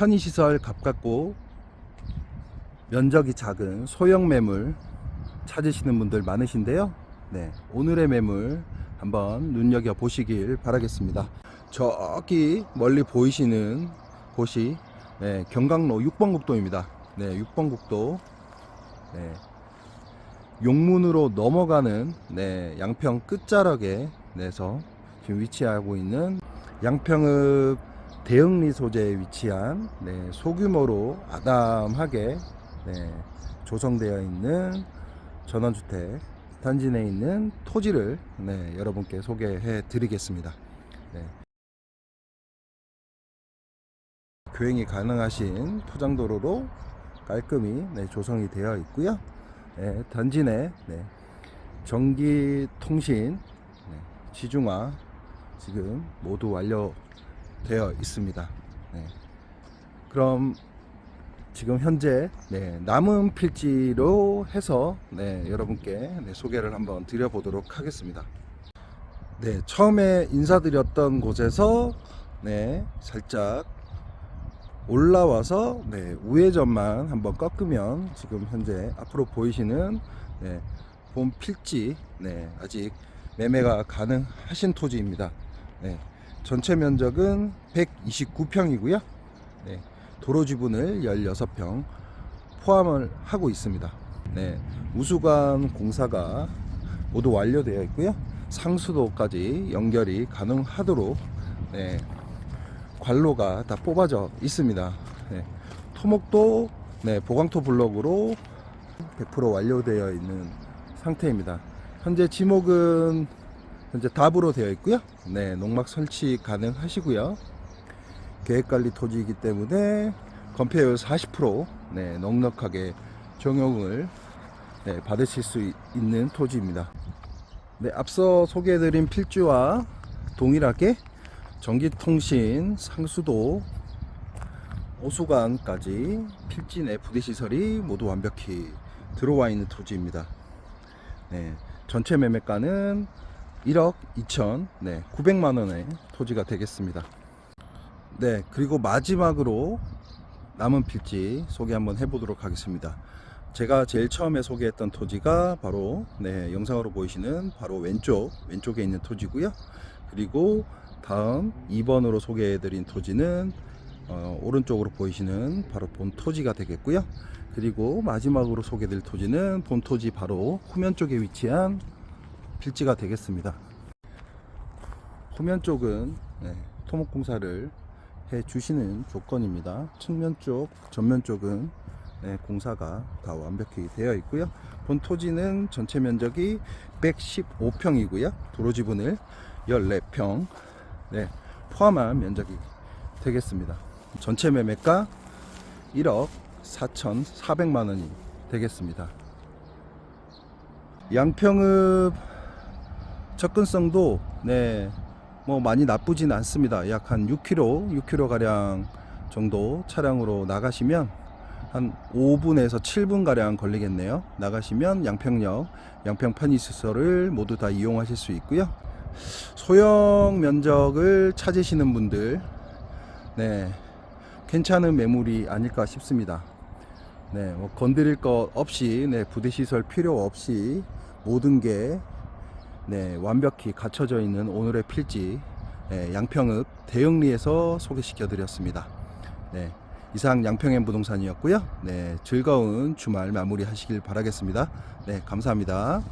편의시설 가깝고 면적이 작은 소형 매물 찾으시는 분들 많으신데요. 네, 오늘의 매물 한번 눈여겨 보시길 바라겠습니다. 저기 멀리 보이시는 곳이 네, 경강로 6번 국도입니다. 네, 6번 국도. 네, 용문으로 넘어가는 네, 양평 끝자락에 내서 지금 위치하고 있는 양평읍 대흥리 소재에 위치한 네, 소규모로 아담하게 네, 조성되어 있는 전원주택 단지 내에 있는 토지를 네, 여러분께 소개해 드리겠습니다. 네. 교행이 가능하신 포장도로로 깔끔히 네, 조성이 되어 있고요. 네, 단지 내 네, 전기 통신 네, 지중화 지금 모두 완료 되어 있습니다. 네. 그럼 지금 현재 네, 남은 필지로 해서 네, 여러분께 네, 소개를 한번 드려보도록 하겠습니다. 네, 처음에 인사드렸던 곳에서 네, 살짝 올라와서 네, 우회전만 한번 꺾으면 지금 현재 앞으로 보이시는 네, 본 필지 네, 아직 매매가 가능하신 토지입니다. 네, 전체 면적은 129평이고요. 네, 도로 지분을 16평 포함을 하고 있습니다. 네, 우수관 공사가 모두 완료되어 있고요. 상수도까지 연결이 가능하도록 네, 관로가 다 뽑아져 있습니다. 네, 토목도 네, 보강토 블록으로 100% 완료되어 있는 상태입니다. 현재 지목은 현재 답으로 되어 있고요. 네, 농막 설치 가능하시고요. 계획관리 토지이기 때문에 건폐율 40% 네, 넉넉하게 적용을 네, 받으실 수 있- 있는 토지입니다. 네, 앞서 소개해드린 필지와 동일하게 전기통신, 상수도, 오수관까지 필지 내 부대시설이 모두 완벽히 들어와 있는 토지입니다. 네, 전체 매매가는 1억 2천 네, 900만 원의 토지가 되겠습니다. 네, 그리고 마지막으로 남은 필지 소개 한번 해보도록 하겠습니다. 제가 제일 처음에 소개했던 토지가 바로 네, 영상으로 보이시는 바로 왼쪽 왼쪽에 있는 토지고요. 그리고 다음 2번으로 소개해드린 토지는 어, 오른쪽으로 보이시는 바로 본 토지가 되겠고요. 그리고 마지막으로 소개드릴 토지는 본 토지 바로 후면 쪽에 위치한 필지가 되겠습니다. 후면 쪽은 네, 토목 공사를 해 주시는 조건입니다. 측면 쪽, 전면 쪽은 네, 공사가 다 완벽히 되어 있고요. 본 토지는 전체 면적이 115평이고요. 도로 지분을 14평 네, 포함한 면적이 되겠습니다. 전체 매매가 1억 4,400만 원이 되겠습니다. 양평읍 접근성도 네, 뭐 많이 나쁘진 않습니다. 약 한 6km, 6km 가량 정도 차량으로 나가시면 한 5분에서 7분 가량 걸리겠네요. 나가시면 양평역, 양평 편의시설을 모두 다 이용하실 수 있고요. 소형 면적을 찾으시는 분들, 네, 괜찮은 매물이 아닐까 싶습니다. 네, 뭐 건드릴 것 없이, 네, 부대시설 필요 없이 모든 게 네, 완벽히 갖춰져 있는 오늘의 필지 네, 양평읍 대흥리에서 소개시켜 드렸습니다. 네, 이상 양평엔 부동산이었고요. 네, 즐거운 주말 마무리 하시길 바라겠습니다. 네, 감사합니다.